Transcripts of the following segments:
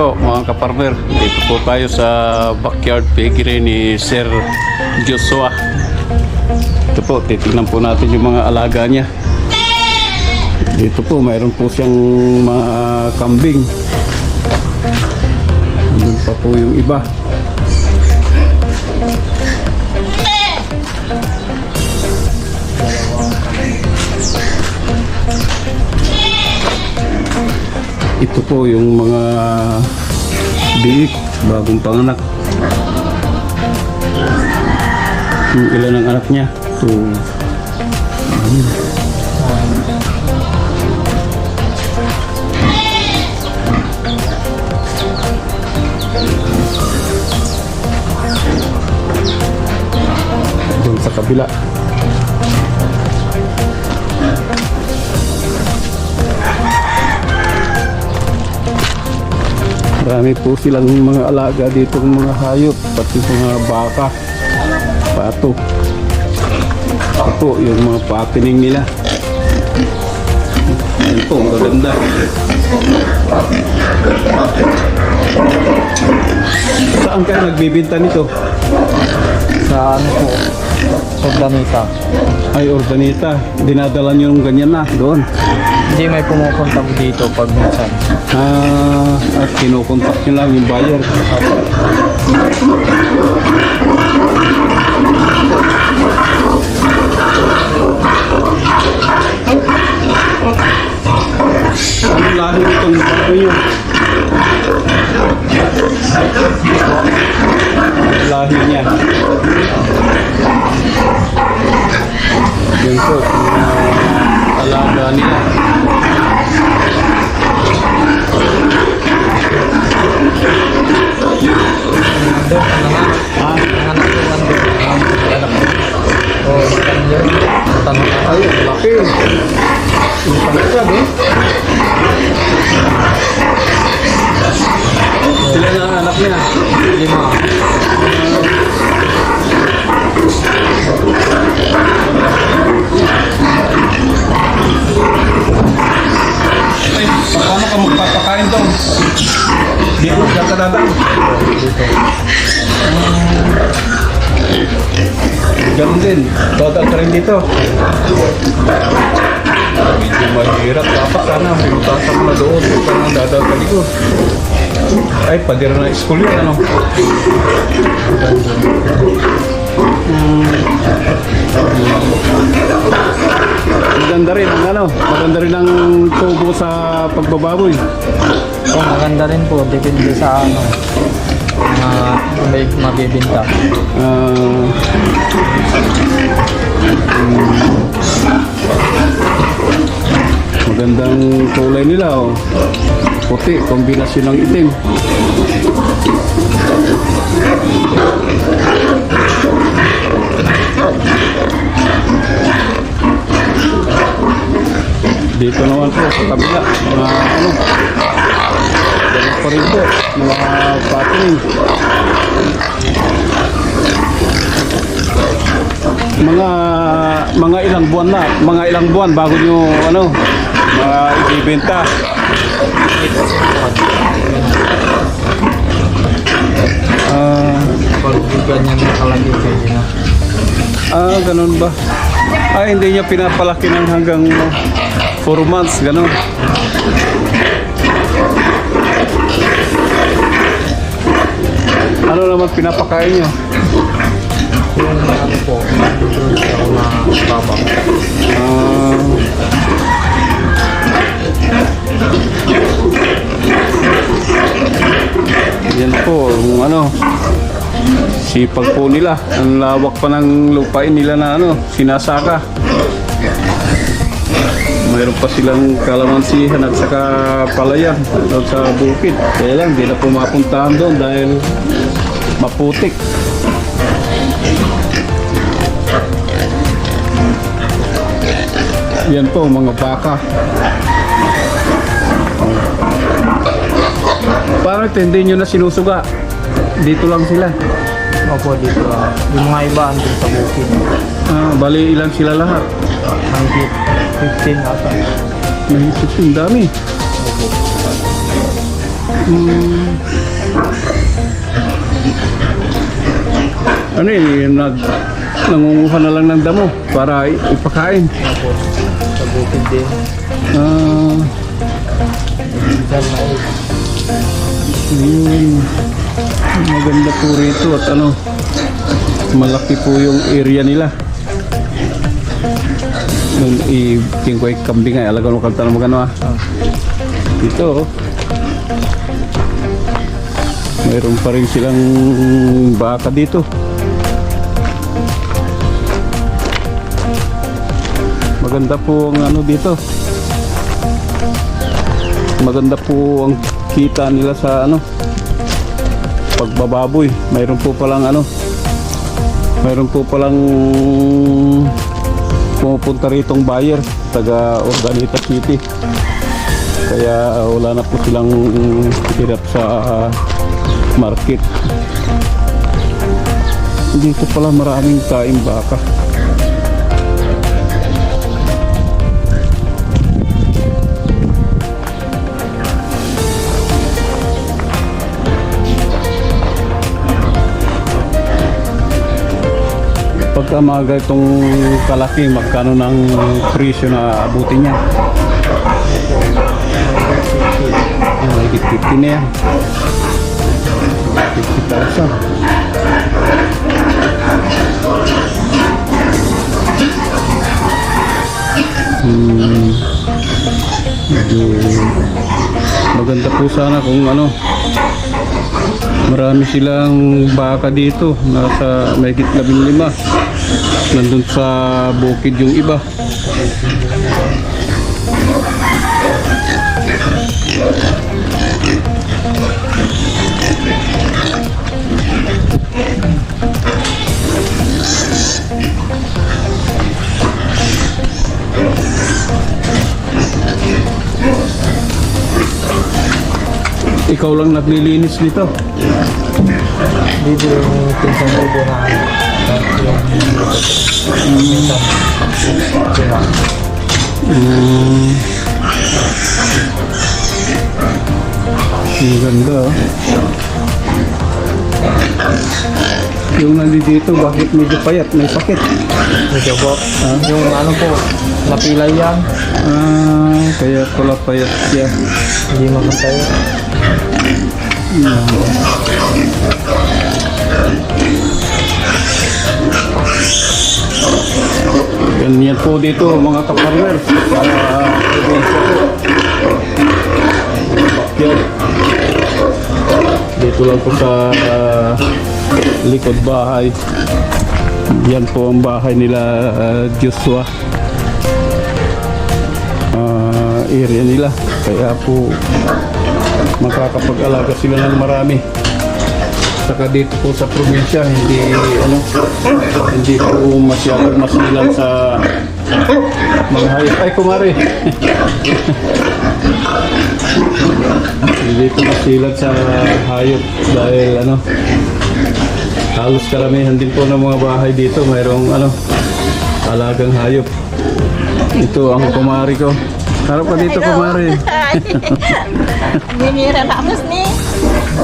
po mga kapartner. Dito po tayo sa backyard piggery ni Sir Joshua. Ito po, titignan po natin yung mga alaga niya. Dito po, mayroon po siyang mga kambing. Doon pa po yung iba. Ito po yung mga biik, bagong panganak. Yung ilan ang anak niya? Two. Doon sa kabila. Marami po silang mga alaga dito ng mga hayop, pati mga baka, pato. Ito yung mga patining nila. Yan po, maganda. Saan kayo nagbibinta nito? Sa ano po, Sordanita. Ay, Ordanita. Dinadala nyo yung ganyan na doon. Hindi may pumupunta dito pag minsan. Ah, at kinukontak nyo lang yung buyer. Ano lahi itong bago nyo? Lahi niya. Dito. Ganun din. Ka rin dito. Medyo mahirap. Dapat sana, mo na doon. Huwag ka nang likod. Ay, padira na school yun, ano? Maganda rin ang ano, maganda rin ang tubo sa pagbababoy. O, maganda rin po. Depende sa ano. Mga may mabibinta. Ah, mm, magandang kulay nila oh. Puti, kombinasyon ng itim. Dito naman po sa kabila, mga ano, pa rin po, mga patining. mga mga ilang buwan na, mga ilang buwan bago nyo ano, mga ibibenta. Ah, ah, ganun ba? Ah, hindi niya pinapalaki ng hanggang 4 months, ganun. Ano naman pinapakain nyo? Yung ano po, babang. Ah, yan po, yung ano, sipag po nila. Ang lawak pa ng lupain nila na ano, sinasaka. Mayroon pa silang kalamansihan at saka palayan doon sa bukid. Kaya lang, di na po mapuntahan doon dahil maputik. Yan po, mga baka. Ito, hindi nyo na sinusuga? Dito lang sila. Opo, dito lang. Yung mga iba, andun sa bukid. Ah, bali ilan sila lahat? Mahigit 15 ata. Nahisip yung dami. Hmm. Ano eh, nag, nangunguha na lang ng damo para ipakain. Opo. Sa din. Ah, yun. Maganda po rito at ano, malaki po yung area nila. Nung i-tingkoy kambing ay alaga mo kanta na magano ah. Ah. Dito oh. Mayroon pa rin silang baka dito. Maganda po ang ano dito. Maganda po ang kita nila sa ano pagbababoy. Mayroon po palang ano mayroon po palang pumupunta ritong buyer taga Organita City. Kaya uh, wala na po silang hirap sa uh, market. Dito pala maraming kain baka. Pagka mga ganitong kalaki, magkano ng presyo na abutin niya? Ah, Higit 50 na yan. 50,000. Hmm. Maganda po sana kung ano marami silang baka dito nasa mahigit labing lima nandun sa bukid yung iba. Ikaw lang naglilinis nito. Dito yung pinsan ko Mm. Ganda oh. Yung nandito, bakit medyo payat? May sakit. Medyo po. Yung ano po, napilay yan. Ah, kaya pala payat siya. Hindi makatayo. Ganyan po dito mga kaparmer. Para ebensya po. Backyard. Dito lang po sa ah, likod bahay. Yan po ang bahay nila ah, Joshua. Ah, area nila. Kaya po makakapag-alaga sila ng marami. Saka dito po sa probinsya, hindi ano, hindi po masyadong masilan sa mga hayop. Ay, kumari! hindi po masilan sa hayop dahil ano, halos karamihan din po ng mga bahay dito mayroong ano, alagang hayop. Ito ang kumari ko. Harap ka dito, kumari. Binira na mas ni.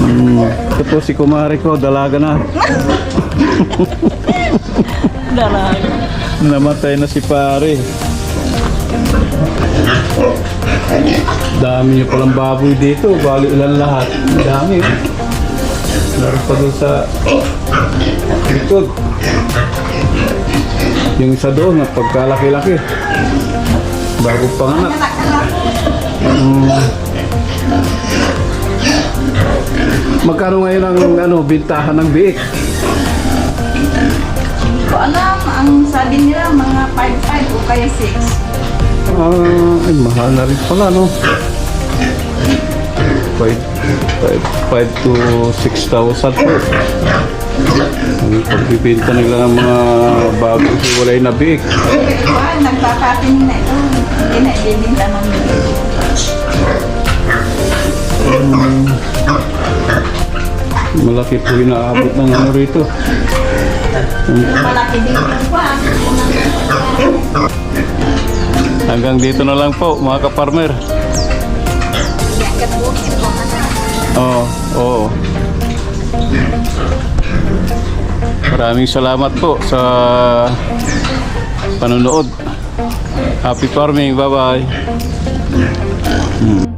Hmm. Ito po si kumari ko, dalaga na. Dalag. Namatay na si pare. Dami niyo palang baboy dito. Bali ilan lahat. Dami. oh. Meron pa doon sa likod. Yung isa doon, pagkalaki-laki. Bago panganak. Mm. Magkano ngayon ang ano, bintahan ng biik? Ko alam, ang sabi nila mga 5-5 o kaya 6. Ah, ay, mahal na rin pala, no? 5, 5, 5 to 6,000 po. Ang pagbibenta nila ng mga bagong hiwalay na biik. Diba, nagpapating na ito. Hindi na ibibinta ng Malaki po inaabot ng ano rito. malaki din. Hanggang dito na lang po, mga kaparmer. Oo, oo. Maraming salamat po sa panonood. Happy farming. Bye-bye. Hmm.